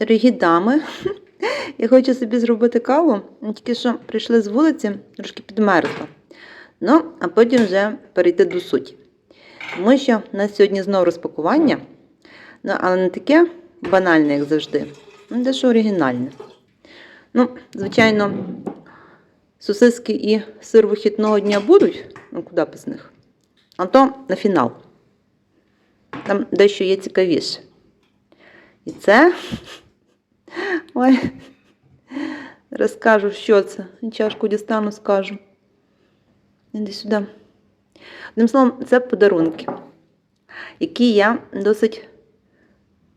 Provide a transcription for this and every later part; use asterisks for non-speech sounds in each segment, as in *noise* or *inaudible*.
Дорогі дами, я хочу собі зробити каву. Тільки що прийшли з вулиці, трошки підмерзла. Ну, а потім вже перейти до суті. Тому що у нас сьогодні знову розпакування, ну, але не таке банальне, як завжди, ну дещо оригінальне. Ну, звичайно, сосиски і сир вихідного дня будуть, ну куди без них. А то на фінал. Там дещо є цікавіше. І це. Ой, розкажу, що це. Чашку дістану, скажу. Іди сюди. Одним словом, це подарунки, які я досить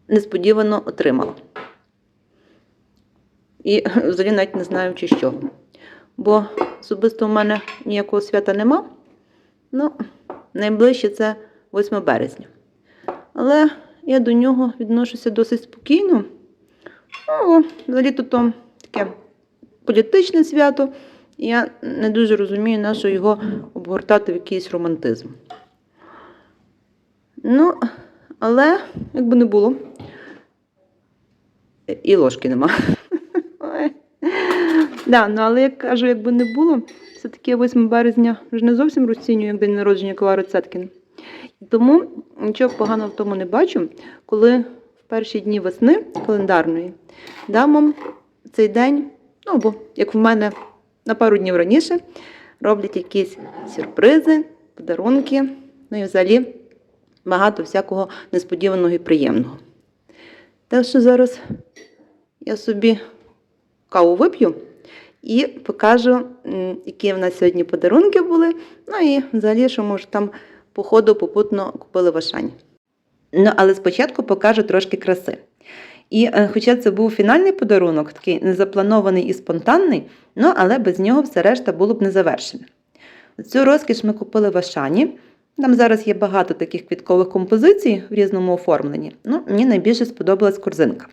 несподівано отримала. І *laughs* взагалі навіть не знаю, чи що. Бо особисто в мене ніякого свята нема. Ну, найближче це 8 березня. Але я до нього відношуся досить спокійно. Ну, взагалі то таке політичне свято. і Я не дуже розумію, на що його обгортати в якийсь романтизм. Ну, але, як би не було, і ложки нема. *laughs* Да, ну, але як кажу, якби не було, все-таки 8 березня вже не зовсім розцінюю як день народження Клари Цеткін. Тому нічого поганого в тому не бачу, коли перші дні весни календарної дамам цей день, ну бо як в мене на пару днів раніше, роблять якісь сюрпризи, подарунки, ну і взагалі багато всякого несподіваного і приємного. Так що зараз я собі каву вип'ю і покажу, які в нас сьогодні подарунки були. Ну і взагалі, що може там по ходу попутно купили в Ашані. Ну, але спочатку покажу трошки краси. І е, хоча це був фінальний подарунок, такий незапланований і спонтанний, ну але без нього все решта було б не завершене. Цю розкіш ми купили в Ашані. Там зараз є багато таких квіткових композицій в різному оформленні. Ну, мені найбільше сподобалась корзинка.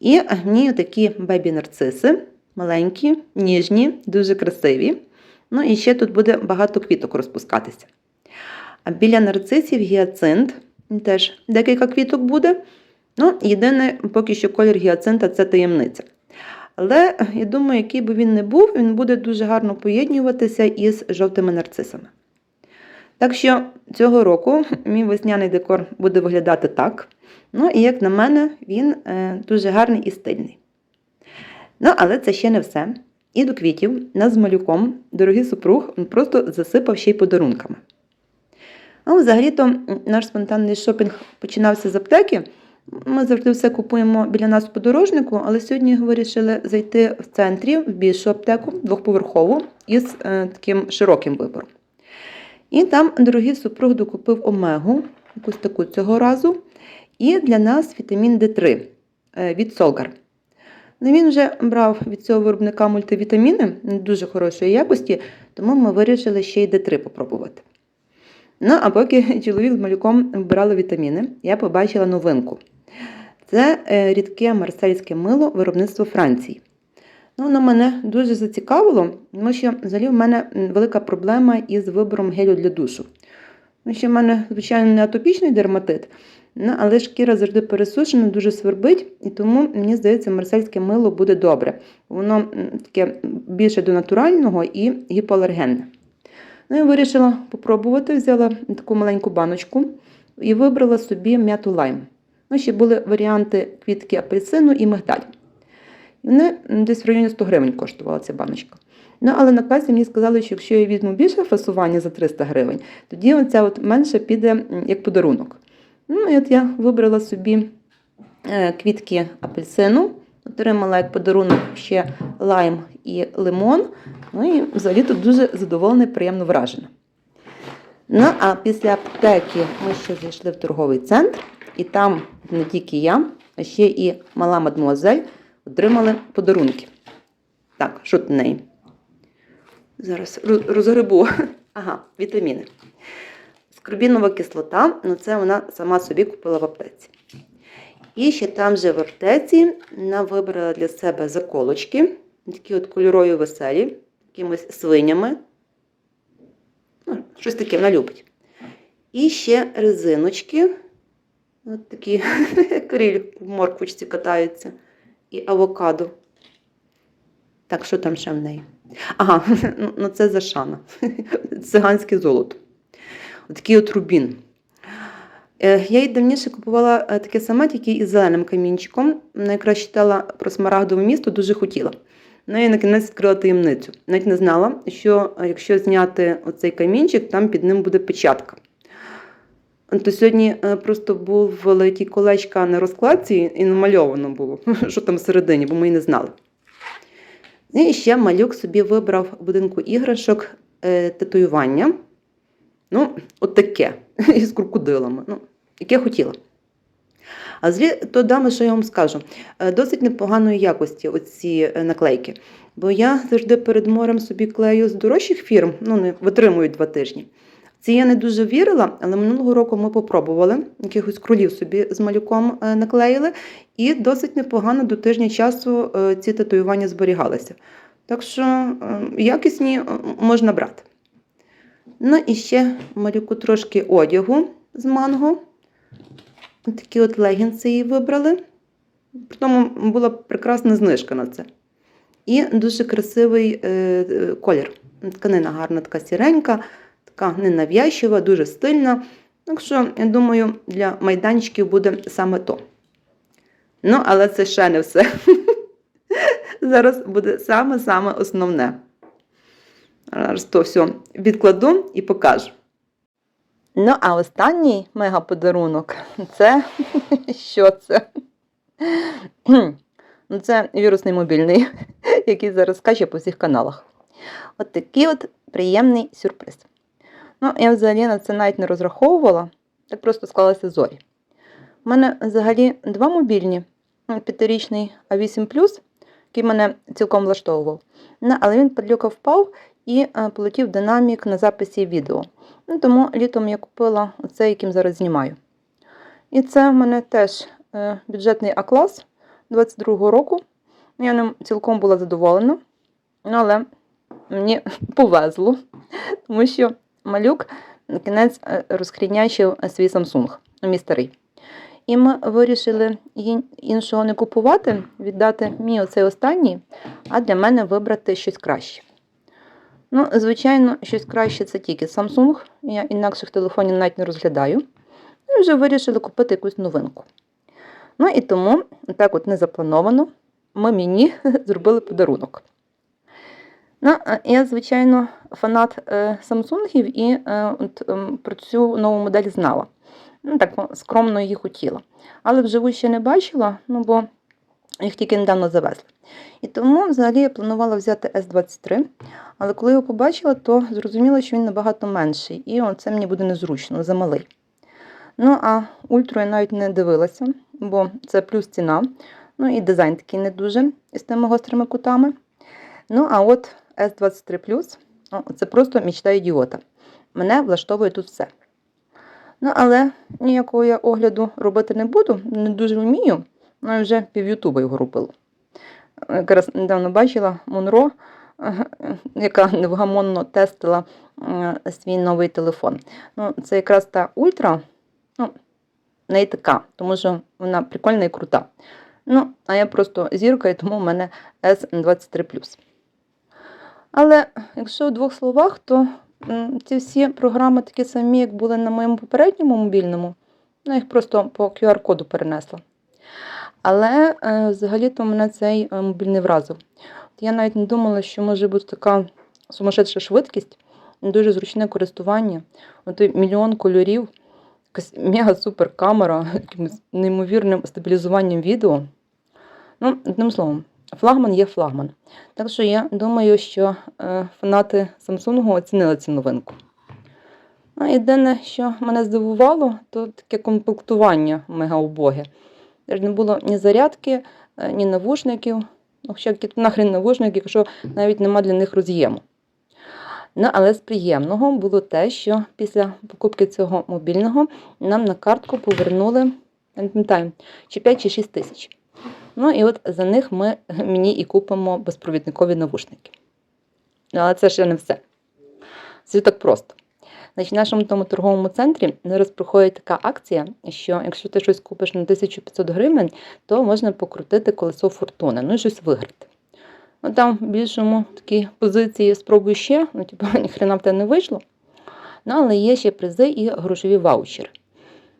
І мені такі бебі-нарциси, маленькі, ніжні, дуже красиві. Ну і ще тут буде багато квіток розпускатися. А біля нарцисів гіацинт, теж декілька квіток буде. Ну, єдине, поки що колір гіацинта це таємниця. Але я думаю, який би він не був, він буде дуже гарно поєднюватися із жовтими нарцисами. Так що цього року мій весняний декор буде виглядати так. Ну, і як на мене, він е, дуже гарний і стильний. Ну, але це ще не все. І до квітів нас з малюком, дорогий супруг, просто засипав ще й подарунками. Ну, взагалі-то наш спонтанний шопінг починався з аптеки. Ми завжди все купуємо біля нас подорожнику, але сьогодні вирішили зайти в центрі в більшу аптеку, двохповерхову, із е, таким широким вибором. І там дорогий супруг докупив омегу, якусь таку цього разу. І для нас вітамін D3 е, від Солгар. Ну, він вже брав від цього виробника мультивітаміни дуже хорошої якості, тому ми вирішили ще й D3 попробувати. Ну, а поки *laughs* чоловік з малюком вибирали вітаміни, я побачила новинку. Це е, рідке марсельське мило виробництва Франції. Ну, Воно мене дуже зацікавило, тому що взагалі в мене велика проблема із вибором гелю для душу. Тому що в мене, звичайно, не атопічний дерматит, ну, але шкіра завжди пересушена, дуже свербить, і тому, мені здається, марсельське мило буде добре. Воно таке більше до натурального і гіпоалергенне. Ну, я вирішила попробувати, взяла таку маленьку баночку і вибрала собі м'яту лайм. Ну, ще були варіанти квітки апельсину і мигдаль. Вони десь в районі 100 гривень коштувала ця баночка. Ну, але на касі мені сказали, що якщо я візьму більше фасування за 300 гривень, тоді оця от менше піде як подарунок. Ну, і от я вибрала собі е, квітки апельсину, отримала як подарунок ще лайм і лимон. Ну і взагалі тут дуже задоволена приємно вражена. Ну, а після аптеки ми ще зайшли в торговий центр, і там не тільки я, а ще і мала мадмуазель отримали подарунки. Так, що в неї? Зараз розгребу. *laughs* Ага, вітаміни. Скорбінова кислота, ну це вона сама собі купила в аптеці. І ще там же в аптеці вона вибрала для себе заколочки, такі от кольорові веселі, якимись свинями. Ну, щось таке вона любить. І ще резиночки От такі *laughs* криль в морквочці катаються. І авокадо. Так, що там ще в неї? Ага, ну, ну це Зашана. *laughs* Циганське золото. Отакий от рубін. Е, Я її давніше купувала е, таке саме, тільки із зеленим камінчиком. Вона якраз читала про смарагдове місто, дуже хотіла. Ну, я на кінець відкрила таємницю. Навіть не знала, що е, якщо зняти оцей камінчик, там під ним буде печатка. То сьогодні е, просто був ті колечка на розкладці і намальовано було, *laughs* що там всередині, бо ми й не знали. І ще малюк собі вибрав в будинку іграшок е, татуювання. Ну, от *laughs* із крокодилами, ну, яке хотіла. А злі то дами, що я вам скажу, е, досить непоганої якості оці е, наклейки. Бо я завжди перед морем собі клею з дорожчих фірм, ну не витримують два тижні. Ці я не дуже вірила, але минулого року ми попробували, якихось кролів собі з малюком е, наклеїли, і досить непогано до тижня часу ці татуювання зберігалися. Так що якісні можна брати. Ну і ще малюку трошки одягу з манго. Такі от легінси її вибрали. При тому була прекрасна знижка на це. І дуже красивий е, колір. Тканина гарна, така сіренька, така ненав'язчива, дуже стильна. Так що, я думаю, для майданчиків буде саме то. Ну, але це ще не все. *laughs* Зараз буде саме-саме основне. Зараз то все відкладу і покажу. Ну, а останній мегаподарунок це *laughs* що це? *clears throat* Ну, це вірусний мобільний, *laughs* який зараз скаче по всіх каналах. От такий от приємний сюрприз. Ну, я взагалі на це навіть не розраховувала, так просто склалися зорі. У мене взагалі два мобільні: п'ятирічний А8, який мене цілком влаштовував. Ну, але він падлюка впав і е, полетів динамік на записі відео. Ну, тому літом я купила оцей, яким зараз знімаю. І це в мене теж е, бюджетний А-клас 22-го року. Я ним цілком була задоволена, але мені *laughs* повезло, тому що малюк на кінець е, розхрінячив свій Samsung, ну, мій старий. І ми вирішили іншого не купувати, віддати мій оцей останній, а для мене вибрати щось краще. Ну, звичайно, щось краще це тільки Samsung. Я інакших телефонів навіть не розглядаю. І вже вирішили купити якусь новинку. Ну і тому, так от незаплановано, ми мені *laughs* зробили подарунок. Ну, я, звичайно, фанат е, Samsung і е, от, ем, про цю нову модель знала. Ну, так скромно її хотіла. Але вживу ще не бачила, ну бо їх тільки недавно завезли. І тому взагалі я планувала взяти S23, але коли його побачила, то зрозуміла, що він набагато менший, і це мені буде незручно, замалий. Ну, а ультру я навіть не дивилася, бо це плюс ціна. Ну і дизайн такий не дуже із тими гострими кутами. Ну, а от S23 о, це просто мічта ідіота. Мене влаштовує тут все. Ну, але ніякого я огляду робити не буду, не дуже вмію. Ну, вже пів Ютуба його робила. Якраз недавно бачила Монро, *laughs* яка невгамонно тестила е, свій новий телефон. Ну, це якраз та ультра, ну, в неї така, тому що вона прикольна і крута. Ну, а я просто зірка, і тому в мене S23. Але якщо в двох словах, то ці всі програми такі самі, як були на моєму попередньому мобільному, ну, їх просто по QR-коду перенесла. Але е, взагалі-то мене цей е, мобільний вразив. От я навіть не думала, що може бути така сумасшедша швидкість, дуже зручне користування. От мільйон кольорів, якась мега-супер камера, якимось неймовірним стабілізуванням відео. Ну, одним словом, флагман є флагман. Так що я думаю, що е, фанати Samsung оцінили цю новинку. А єдине, що мене здивувало, то таке комплектування мега Не було ні зарядки, е, ні навушників. Ну, які нахрен навушники, якщо навіть нема для них роз'єму. Ну, але з приємного було те, що після покупки цього мобільного нам на картку повернули, я не пам'ятаю, чи 5 чи 6 тисяч. Ну і от за них ми мені і купимо безпровідникові навушники. Ну, Але це ще не все. Це так просто. Значить, в нашому тому торговому центрі зараз проходить така акція, що якщо ти щось купиш на 1500 гривень, то можна покрутити колесо фортуни, ну і щось виграти. Ну там в більшому такі позиції спробуй ще, ну типу *laughs* ніхрена в тебе не вийшло. Ну, але є ще призи і грошові ваучери.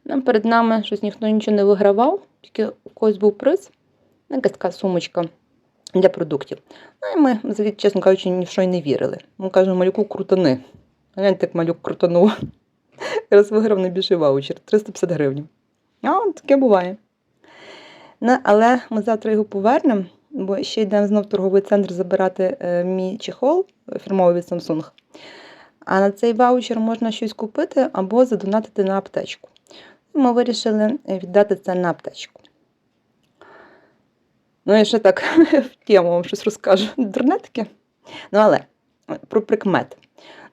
Ну, перед нами щось ніхто нічого не вигравав, тільки у когось був приз, ну, якась така сумочка для продуктів. Ну і ми, чесно кажучи, ні в що й не вірили. Ми кажемо, малюку крутани. Гляньте, як малюк крутанув. *laughs* Раз виграв найбільший ваучер 350 гривень. А, таке буває. Ну, але ми завтра його повернемо, бо ще йдемо знов в торговий центр забирати е, мій чехол фірмовий від Samsung. А на цей ваучер можна щось купити або задонатити на аптечку. Ми вирішили е, віддати це на аптечку. Ну, і ще так *laughs* в тему вам щось розкажу. Дурне таке. Ну, але про прикмети.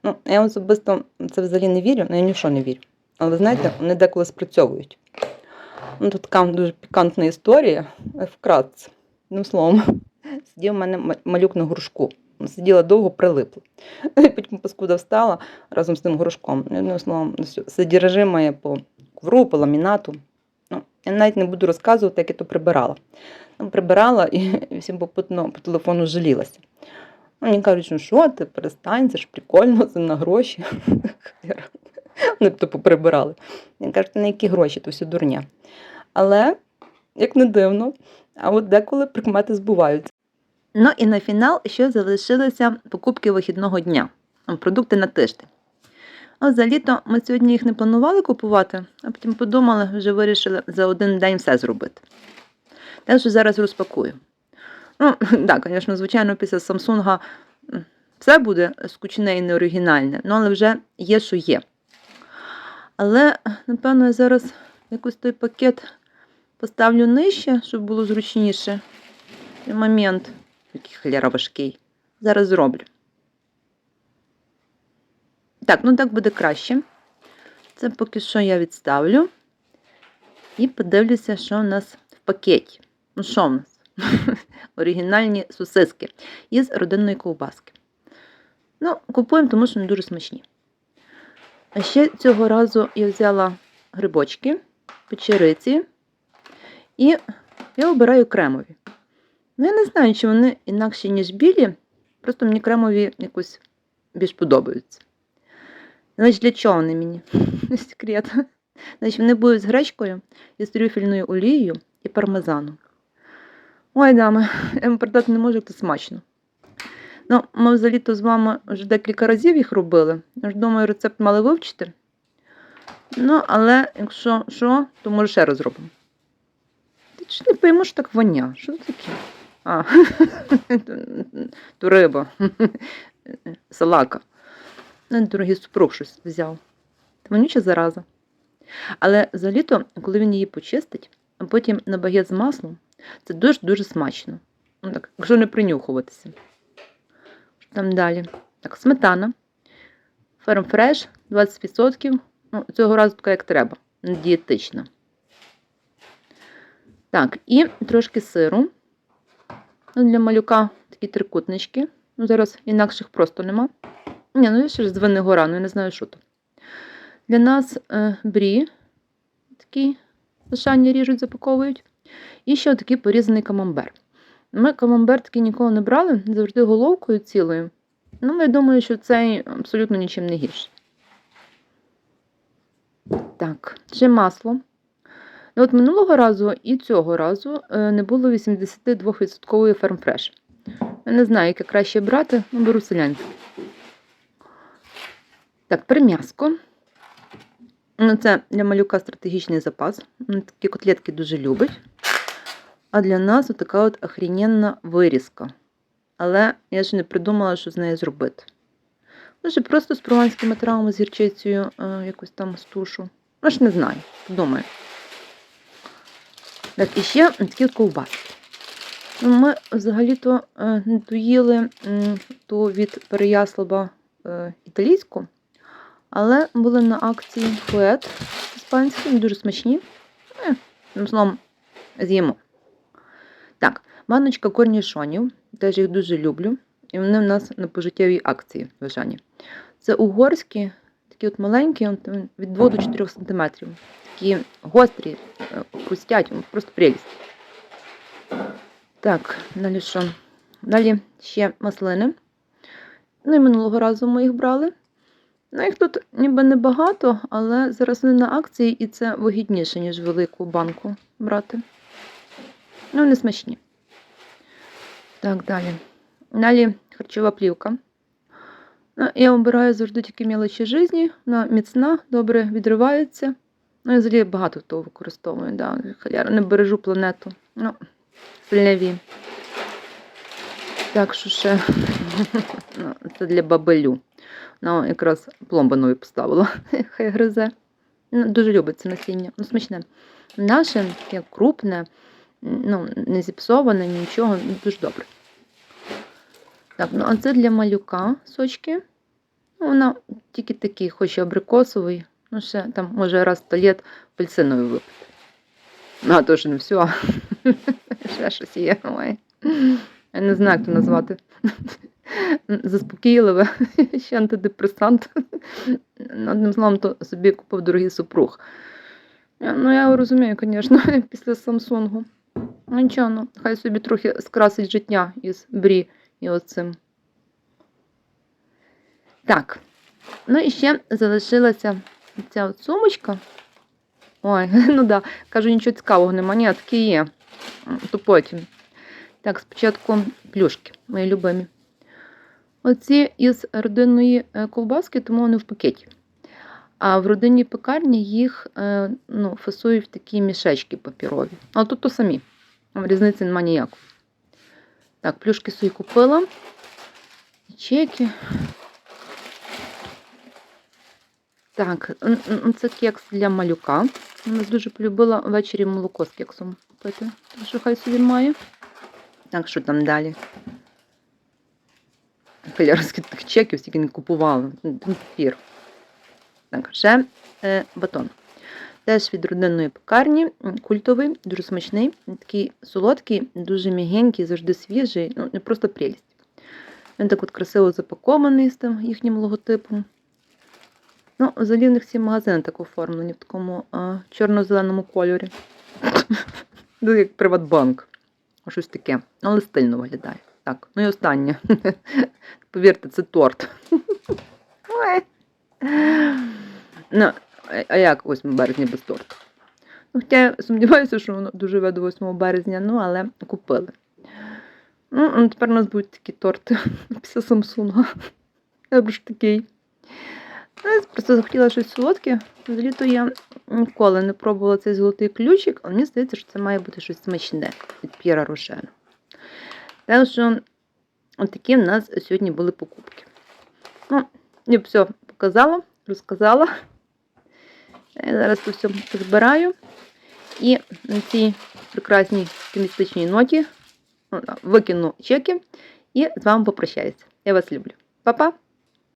Ну, я особисто це взагалі не вірю, ну я ні в що не вірю. Але знаєте, вони деколи спрацьовують. Ну, тут така дуже пікантна історія, вкратце. Одним словом, *laughs* сидів у мене малюк на горшку. Сиділа довго, прилипла. *laughs* Потім паскуда встала разом з тим горшком. Ну, Одним словом, сидіражи моє по ковру, по ламінату. Ну, я навіть не буду розказувати, як я то прибирала. Ну, прибирала і *laughs* всім попутно по телефону жалілася. Ну, Мені кажуть, ну що ти, перестань, це ж прикольно, це *laughs* на гроші. Вони *laughs* б то поприбирали. Я кажу, на які гроші, то все дурня. Але, як не дивно, а от деколи прикмети збуваються. Ну і на фінал ще залишилися покупки вихідного дня. Продукти на тиждень. А за літо ми сьогодні їх не планували купувати, а потім подумали, вже вирішили за один день все зробити. Так що зараз розпакую. Ну, *laughs* так, звісно, звичайно, після Samsung все буде скучне і неоригінальне, ну але вже є, що є. Але, напевно, я зараз якось той пакет поставлю нижче, щоб було зручніше. І момент, який халяра важкий. Зараз зроблю. Так, ну так буде краще. Це поки що я відставлю. І подивлюся, що в нас в пакеті. Ну, що в нас? *laughs* Оригінальні сосиски із родинної ковбаски. Ну, купуємо, тому що вони дуже смачні. А ще цього разу я взяла грибочки, печериці, і я обираю кремові. Ну, я не знаю, чи вони інакші, ніж білі, просто мені кремові якось більш подобаються. Значить, для чого вони мені? *laughs* Секрет. Значить, вони будуть з гречкою і з трюфельною олією і пармезаном. Ой, дами, я вам передати не можу, як це смачно. Ну, ми взагалі-то з вами вже декілька разів їх робили. Я ж думаю, рецепт мали вивчити. Ну, але якщо що, то може ще раз зробимо. Ти чи не пойму, що так воня? Що це таке? А, *laughs* то риба. *laughs* Салака. Ну, Дорогий супруг щось взяв. Вонюча зараза. Але за літо, коли він її почистить, а потім на багет з маслом, це дуже-дуже смачно. Ну, так, якщо не принюхуватися. Там далі? Так, сметана. Фермфреш 20%. Ну, цього разу така, як треба. Дієтична. Так, і трошки сиру. Ну, для малюка такі трикутнички. Ну, зараз інакших просто нема. Ні, ну я ще з Виннигора, ну я не знаю, що то. Для нас е, брі такі лишання ріжуть, запаковують. І ще такий порізаний камамбер. Ми камамбер такий ніколи не брали, завжди головкою цілою. Ну, я думаю, що цей абсолютно нічим не гірший. Так, ще масло. Ну, от минулого разу і цього разу е, не було 82% фермфреш. Я не знаю, яке краще брати, ну, беру селянське. Так, прим'язко. Ну, це для малюка стратегічний запас. Такі котлетки дуже любить. А для нас така от охрененна вирізка. Але я ще не придумала, що з нею зробити. Може, просто з прованськими травмами, з гірчицею е, якусь там стушу. Ну, ж не знаю, подумаю. Так, і ще такі от ковбаски. Ну, Ми взагалі-то е, доїли ту від Переяслава е, італійську, але були на акції фует іспанський, дуже смачні. Е, словом, з'їмо. Так, баночка корнішонів, теж їх дуже люблю. І вони в нас на пожиттєвій акції в Лежані. Це угорські, такі от маленькі, від 2 до 4 см. Такі гострі, е, хрустять, ну, просто прелість. Так, далі що? Далі ще маслини. Ну і минулого разу ми їх брали. Ну, їх тут ніби небагато, але зараз вони на акції і це вигідніше, ніж велику банку брати. Ну, вони смачні. Так, далі. Далі харчова плівка. Ну, я обираю завжди тільки мілочі житті, вона міцна, добре відривається. Ну, я взагалі багато того використовую, да. Халяра, не бережу планету. Ну, сильняві. Так, що ще? *laughs* ну, це для бабелю. Ну, якраз пломби нові поставила. *laughs* Хай гризе. Ну, дуже любить це насіння. Ну, смачне. Наше, таке крупне, ну, не зіпсоване, нічого, ну, дуже добре. Так, ну а це для малюка сочки. Ну, вона тільки такий, хоч і абрикосовий. Ну, ще там, може, раз літ апельсиновий випити. Ну, а то ж не все. *laughs* Ще щось є. Ой. Я не знаю, як це назвати. *laughs* Заспокійливе, *laughs* ще антидепресант. Одним словом, то собі купив дорогий супруг. Ну, я розумію, звісно, *laughs* після Самсунгу. Ну, нічого, ну, хай собі трохи скрасить життя із брі і оцим. Так. Ну і ще залишилася ця от сумочка. Ой, *laughs* ну да, кажу, нічого цікавого нема. Ні, такі є. То потім. Так, спочатку плюшки, мої любимі. Оці із родинної е, ковбаски, тому вони в пакеті. А в родинній пекарні їх е, ну, фасують в такі мішечки папірові. Але тут то самі. Різниці немає ніякої. Так, плюшки свої купила. Чеки. Так, це кекс для малюка. Вона дуже полюбила ввечері молоко з кексом пити. Що хай собі має. Так, що там далі? Халярських тих чеків стільки не купували. Ну. Так, ще е, батон. Теж від родинної пекарні, культовий, дуже смачний, такий солодкий, дуже м'ягенький, завжди свіжий, ну просто прелість. Він так от красиво запакований з тим їхнім логотипом. Ну, взагалі в них всі магазини так оформлені в такому а, чорно-зеленому кольорі. *laughs* Ну, як Приватбанк. Щось таке. Але стильно виглядає. Так, ну і останнє. *laughs* Повірте, це торт. *laughs* Ну, а- а як 8 березня без торту? Ну, хоча я сумніваюся, що воно доживе до 8 березня, ну, але купили. Ну, ну, тепер у нас будуть такі торти *laughs* після Самсунга. Я б ж такий. Ну, я просто захотіла щось солодке. Взагалі-то я ніколи не пробувала цей золотий ключик, але мені здається, що це має бути щось смачне від П'єра Рошена. Так що, отакі такі в нас сьогодні були покупки. Ну, я все показала, розказала. Я зараз тут все збираю. І на цій прекрасній оптимістичній ноті ну, викину чеки і з вами попрощаюся. Я вас люблю. Па-па!